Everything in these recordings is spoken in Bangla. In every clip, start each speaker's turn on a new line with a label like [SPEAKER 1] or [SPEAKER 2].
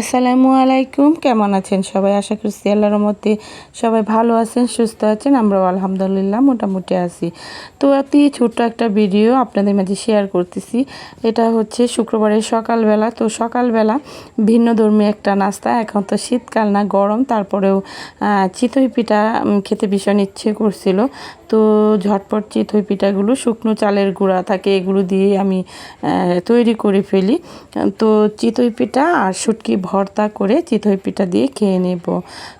[SPEAKER 1] আসসালামু আলাইকুম। কেমন আছেন সবাই? আশা করছি আল্লাহর মধ্যে সবাই ভালো আছেন, সুস্থ আছেন। আমরাও আলহামদুলিল্লাহ মোটামুটি আছি। তো অতি ছোট্ট একটা ভিডিও আপনাদের মাঝে শেয়ার করতেছি। এটা হচ্ছে শুক্রবারের সকালবেলা। তো সকালবেলা ভিন্ন ধর্মী একটা নাস্তা। এখন তো শীতকাল না, গরম। তারপরেও চিতই পিঠা খেতে ভীষণ ইচ্ছে করছিল। তো ঝটপট চিতই পিঠাগুলো, শুকনো চালের গুঁড়া থাকে, এগুলো দিয়ে আমি তৈরি করে ফেলি। তো চিতই পিঠা আর শুটকি ভর্তা করে চিতই পিঠা দিয়ে খেয়ে নেব।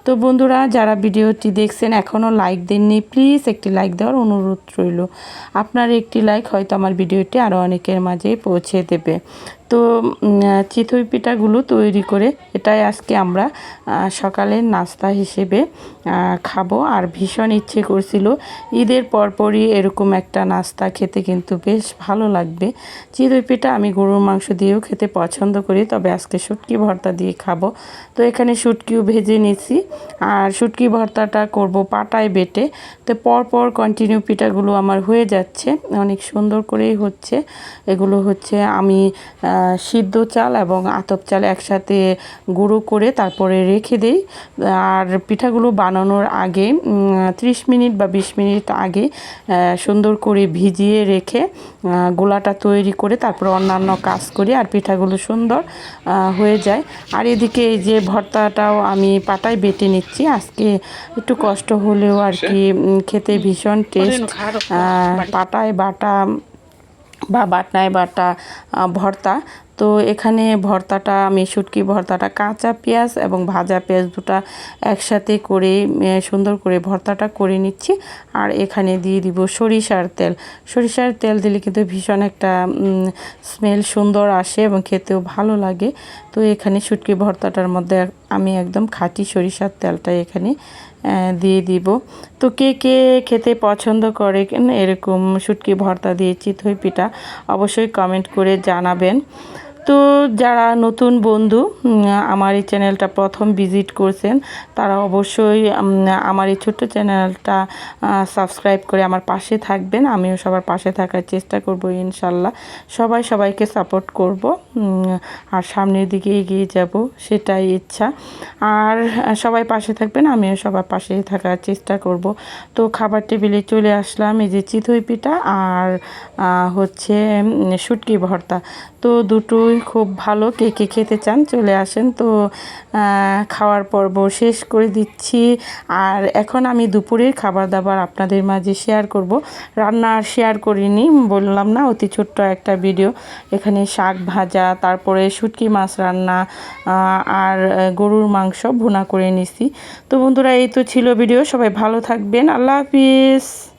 [SPEAKER 1] তো বন্ধুরা, যারা ভিডিওটি দেখছেন, এখনও লাইক দেননি প্লিজ একটি লাইক দেওয়ার অনুরোধ রইল। আপনার একটি লাইক হয়তো আমার ভিডিওটি আরও অনেকের মাঝে পৌঁছে দেবে। তো চিতই পিঠাগুলো তৈরি করে এটাই আজকে আমরা সকালের নাস্তা হিসেবে খাব। আর ভীষণ ইচ্ছে করছিল ঈদের পরপরই এরকম একটা নাস্তা খেতে, কিন্তু বেশ ভালো লাগবে। চিতই পিঠা আমি গরুর মাংস দিয়েও খেতে পছন্দ করি, তবে আজকে শুটকি ভর্তা দিয়ে খাব। তো এখানে শুটকিও ভেজে নিয়েছি। আর শুটকি ভর্তাটা করব পাটায় বেটে। তো পরপর কন্টিনিউ পিঠাগুলো আমার হয়ে যাচ্ছে, অনেক সুন্দর করেই হচ্ছে। এগুলো হচ্ছে আমি সিদ্ধ চাল এবং আতপ চাল একসাথে গুঁড়ো করে তারপরে রেখে দেই। আর পিঠাগুলো বানানোর আগে ত্রিশ মিনিট বা বিশ মিনিট আগে সুন্দর করে ভিজিয়ে রেখে গোলাটা তৈরি করে তারপর অন্যান্য কাজ করি আর পিঠাগুলো সুন্দর হয়ে যায়। আর এদিকে এই যে ভর্তাটাও আমি পাটায় বেটে নিচ্ছি। আজকে একটু কষ্ট হলেও আর কি খেতে ভীষণ টেস্ট। পাটায় বাটা বা বাটনায় বাটা ভর্তা। তো এখানে ভর্তাটা, আমি শুটকি ভর্তাটা, কাঁচা পেঁয়াজ এবং ভাজা পেঁয়াজ দুটা একসাথে করে সুন্দর করে ভর্তাটা করে নিচ্ছি। আর এখানে দিয়ে দিব সরিষার তেল। সরিষার তেল দিলে কিন্তু ভীষণ একটা স্মেল সুন্দর আসে এবং খেতেও ভালো লাগে। তো এখানে শুটকি ভর্তাটার মধ্যে আমি একদম খাঁটি সরিষার তেলটা এখানে দিয়ে দিব। তো কে কে খেতে পছন্দ করে, এরকম শুটকি ভর্তা দিয়ে চিতই পিঠা অবশ্যই কমেন্ট করে জানাবেন। তো যারা নতুন বন্ধু আমার এই চ্যানেলটা প্রথম ভিজিট করছেন, তারা অবশ্যই আমার এই ছোট্ট চ্যানেলটা সাবস্ক্রাইব করে আমার পাশে থাকবেন। আমিও সবার পাশে থাকার চেষ্টা করব ইনশাল্লাহ। সবাই সবাইকে সাপোর্ট করব আর সামনের দিকে এগিয়ে যাব, সেটাই ইচ্ছা। আর সবাই পাশে থাকবেন, আমিও সবার পাশে থাকার চেষ্টা করব। তো খাবার টেবিলে চলে আসলাম, এই যে চিতই পিঠা আর হচ্ছে শুটকি ভর্তা। তো দুটোই খুব ভালো কে কে খেতে চান চলে আসেন। তো খাওয়ার পর্ব শেষ করে দিচ্ছি। আর এখন আমি দুপুরের খাবার দাবার আপনাদের মাঝে শেয়ার করব। রান্না আর শেয়ার করিনি, বললাম না, অতি ছোট্ট একটা ভিডিও এখানে শাক ভাজা, তারপরে শুটকি মাছ রান্না আর গরুর মাংস ভুনা করে নিছি। তো বন্ধুরা, এই তো ছিল ভিডিও সবাই ভালো থাকবেন, আল্লাহ হাফিজ।